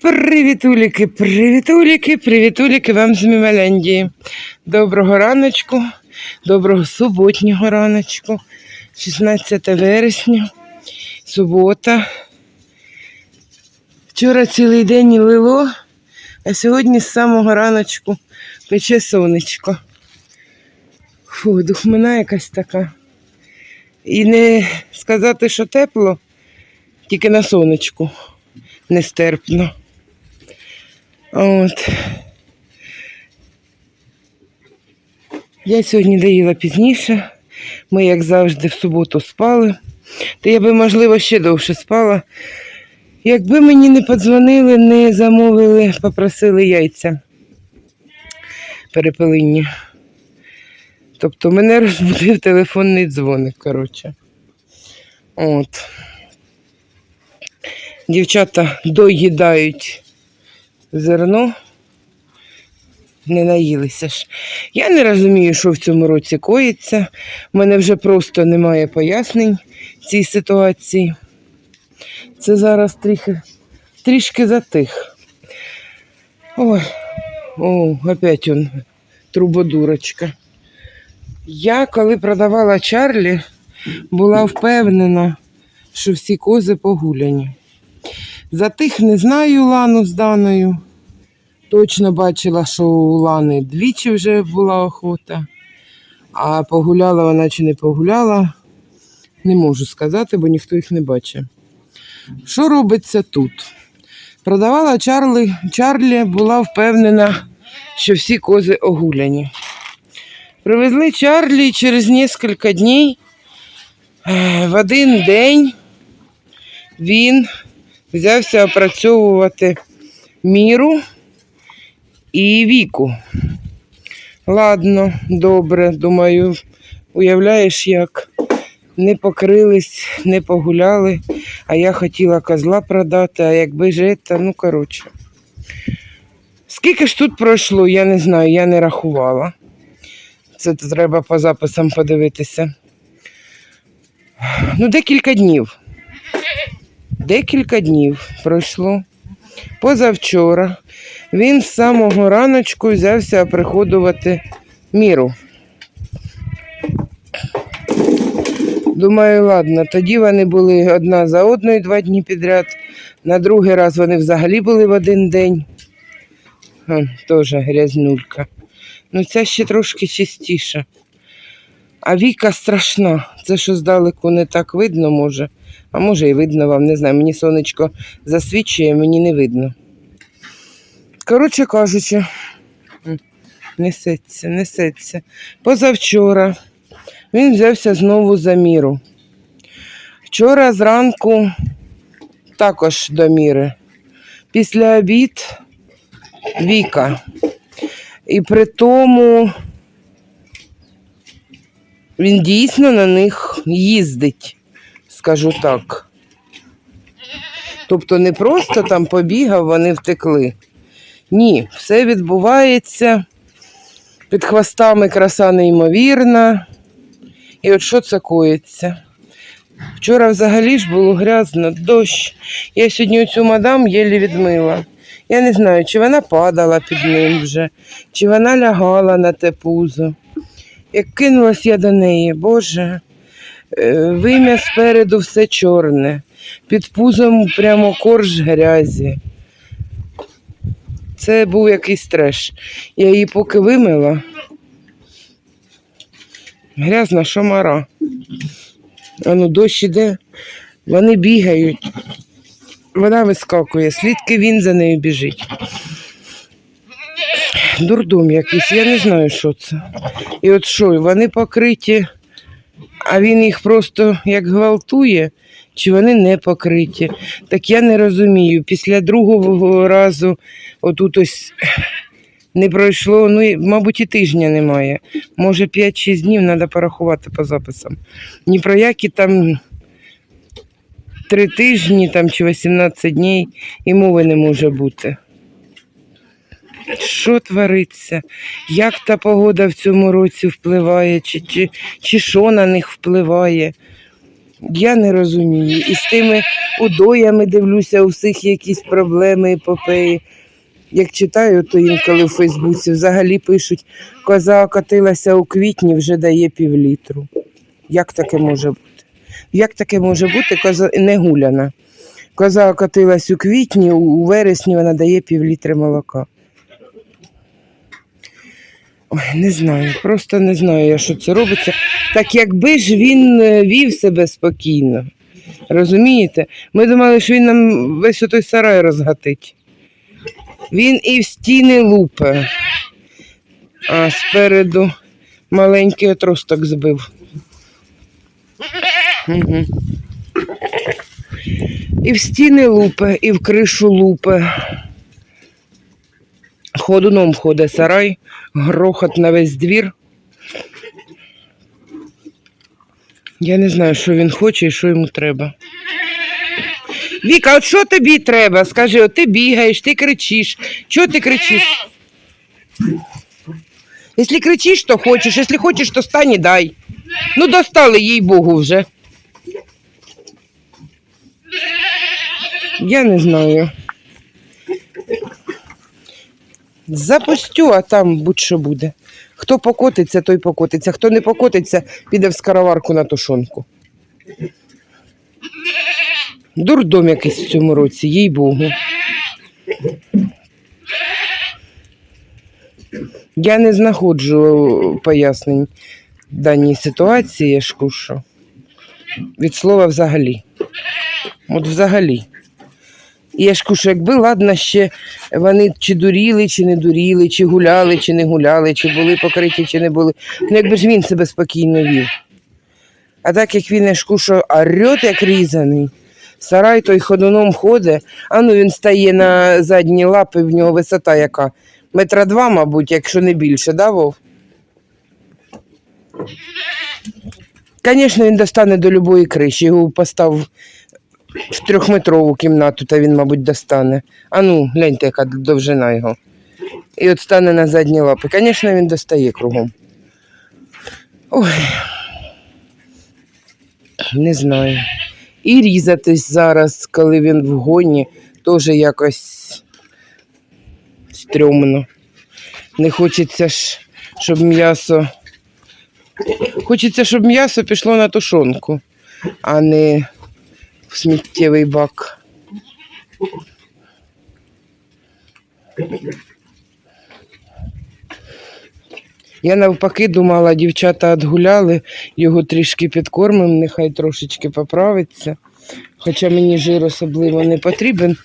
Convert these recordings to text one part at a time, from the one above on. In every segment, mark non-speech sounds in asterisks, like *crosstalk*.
Привітуліки, привітуліки, привітуліки вам з Мімаляндії. Доброго раночку, доброго суботнього раночку, 16 вересня, субота. Вчора цілий день лило, а сьогодні з самого раночку пече сонечко. Фу, духмина якась така. І не сказати, що тепло, тільки на сонечку нестерпно. От. Я сьогодні доїла пізніше. Ми, як завжди, в суботу спали. Та я би, можливо, ще довше спала. Якби мені не подзвонили, не замовили, попросили яйця перепелинні. Тобто мене *laughs* розбудив телефонний дзвоник, коротше. От. Дівчата доїдають зерно. Не наїлися ж. Я не розумію, що в цьому році коїться. У мене вже просто немає пояснень цій ситуації. Це зараз трішки, трішки затих. Ой, о, опять он, трубодурочка. Я, коли продавала Чарлі, була впевнена, що всі кози погуляні. За тих не знаю Лану з Даною. Точно бачила, що у Лани двічі вже була охота. А погуляла вона чи не погуляла, не можу сказати, бо ніхто їх не бачив. Що робиться тут? Продавала Чарлі, Чарлі була впевнена, що всі кози огуляні. Привезли Чарлі через кілька днів е, в один день він взявся опрацьовувати міру і віку. Ладно, добре, думаю, уявляєш, як не покрились, не погуляли, а я хотіла козла продати, а якби ж це, ну коротше. Скільки ж тут пройшло, я не знаю, я не рахувала. Це треба по записам подивитися. Ну, декілька днів. Декілька днів пройшло. Позавчора він з самого раночку взявся приходувати міру. Думаю, ладно, тоді вони були одна за одною два дні підряд. На другий раз вони взагалі були в один день. Теж грязнулька. Ну ця ще трошки чистіша. А Віка страшна. Це що здалеку не так видно, може. А може і видно вам, не знаю. Мені сонечко засвічує, мені не видно. Коротше кажучи, несеться, несеться. Позавчора він взявся знову за міру. Вчора зранку також до міри. Після обід Віка. І при тому він дійсно на них їздить, скажу так. Тобто не просто там побігав, вони втекли. Ні, все відбувається під хвостами краса неймовірна. І от що це коїться? Вчора взагалі ж було грязно, дощ. Я сьогодні цю мадам єлі відмила. Я не знаю, чи вона падала під ним вже, чи вона лягала на те пузо. Як кинулась я до неї, Боже, е, вим'я спереду все чорне, під пузом прямо корж грязі. Це був якийсь треш. Я її поки вимила. Грязна шомара. А ну дощ іде, вони бігають. Вона вискакує, слідки він за нею біжить. Дурдом якийсь, я не знаю, що це. І от що, вони покриті, а він їх просто як гвалтує, чи вони не покриті. Так я не розумію. Після другого разу отут ось не пройшло, ну, мабуть, і тижня немає. Може, 5-6 днів треба порахувати по записам. Ні про які там три тижні там, чи 18 днів і мови не може бути. Що твориться? Як та погода в цьому році впливає, чи, чи, чи що на них впливає? Я не розумію. І з тими удоями дивлюся, у всіх якісь проблеми, епопеї. Як читаю, то інколи в Фейсбуці взагалі пишуть, коза окатилася у квітні, вже дає півлітру. Як таке може бути? Як таке може бути, коза не гуляна? Коза окатилась у квітні, у- у вересні вона дає півлітри молока. Ой, не знаю, просто не знаю, я, що це робиться. Так якби ж він е, вів себе спокійно. Розумієте? Ми думали, що він нам весь отой сарай розгатить. Він і в стіни лупе, а спереду маленький отросток збив. Угу. І в стіни лупе, і в кришу лупе. Ходуном ходить сарай, грохот на весь двір. Я не знаю, що він хоче і що йому треба. Віка, от що тобі треба? Скажи, от ти бігаєш, ти кричиш. Чого ти кричиш? Якщо кричиш, то хочеш, якщо хочеш, то стань і дай. Ну, достали їй Богу вже. Я не знаю. Запустю, а там будь-що буде. Хто покотиться, той покотиться. Хто не покотиться, піде в скароварку на тушонку. Дурдом якийсь в цьому році, їй Богу. Я не знаходжу пояснень даній ситуації, я ж. Від слова взагалі. От взагалі. І я ж кушу, якби ладно ще вони чи дуріли, чи не дуріли, чи гуляли, чи не гуляли, чи були покриті, чи не були. Ну якби ж він себе спокійно вів. А так як він я ж кушу, орет, як різаний. Сарай той ходуном ходить, а ну він стає на задні лапи, в нього висота яка. Метра два, мабуть, якщо не більше, да, Вов? Звісно, він достане до любої криші. Його постав в трьохметрову кімнату, та він, мабуть, достане. А ну, гляньте, яка довжина його. І от стане на задні лапи. Звісно, він достає кругом. Ой. Не знаю. І різатись зараз, коли він в гоні, теж якось стрьомно. Не хочеться ж, щоб м'ясо. Хочеться, щоб м'ясо пішло на тушонку, а не в сміттєвий бак. Я навпаки думала, дівчата відгуляли, його трішки підкормимо, нехай трошечки поправиться. Хоча мені жир особливо не потрібен,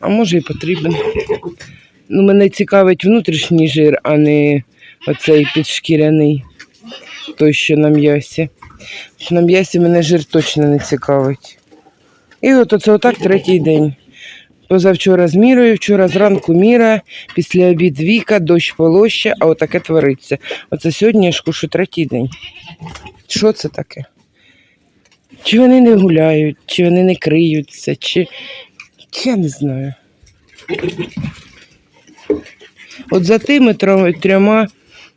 а може і потрібен. Ну, мене цікавить внутрішній жир, а не оцей підшкіряний, той, що на м'ясі. На м'ясі мене жир точно не цікавить. І от оце отак третій день. Позавчора з мірою, вчора зранку міра, після обід віка, дощ полоща, а отаке твориться. Оце сьогодні я ж кушу третій день. Що це таке? Чи вони не гуляють, чи вони не криються, чи. Я не знаю. От за тими трьома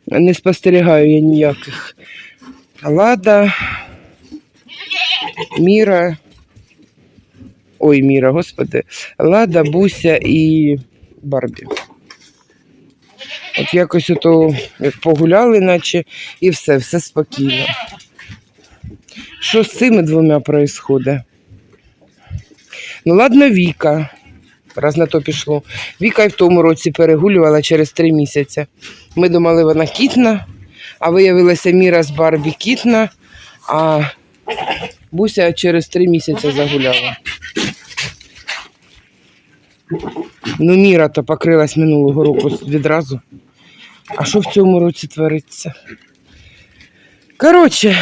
не спостерігаю я ніяких. Лада, Міра. Ой, Міра, господи. Лада, Буся і Барбі. От якось ото як погуляли, наче, і все, все спокійно. Що з цими двома відбувається? Ну, ладно, Віка. Раз на то пішло. Віка й в тому році перегулювала через три місяці. Ми думали, вона кітна, а виявилася Міра з Барбі кітна, а Буся через три місяці загуляла. Ну, Міра то покрилась минулого року відразу. А що в цьому році твориться? Коротше,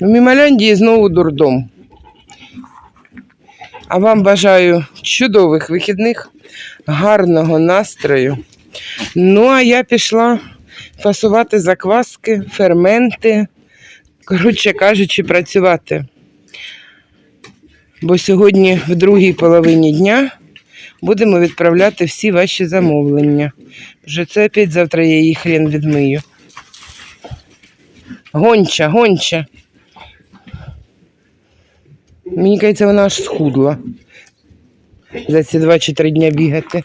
в Мімаляндії знову дурдом. А вам бажаю чудових вихідних, гарного настрою. Ну, а я пішла фасувати закваски, ферменти, коротше кажучи, працювати. Бо сьогодні в другій половині дня будемо відправляти всі ваші замовлення. Вже це опять завтра я її хрен відмию. Гонча, гонча. Мені кажеться, вона аж схудла. За ці два чи три дня бігати.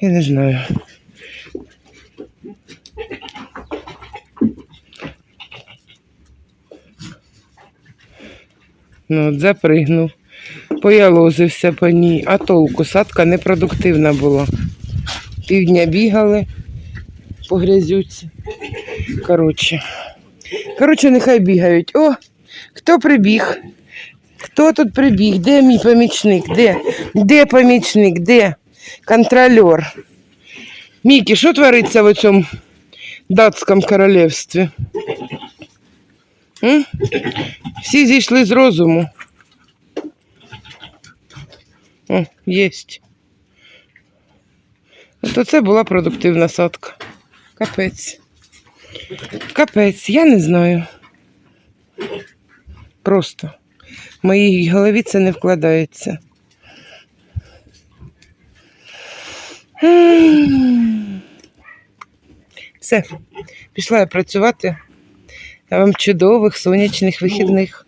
Я не знаю. Ну, от запригнув, поялозився по ній, а толку садка непродуктивна була. Півдня бігали по грязюці. Коротше. Коротше, нехай бігають. О, хто прибіг? Хто тут прибіг? Де мій помічник? Де? Де помічник? Де? Контролер. Мікі, що твориться в цьому датському королівстві? Всі зійшли з розуму. О, єсть. От це була продуктивна садка. Капець. Капець, я не знаю. Просто в моїй голові це не вкладається. Все, пішла я працювати. А вам чудових сонячних вихідних.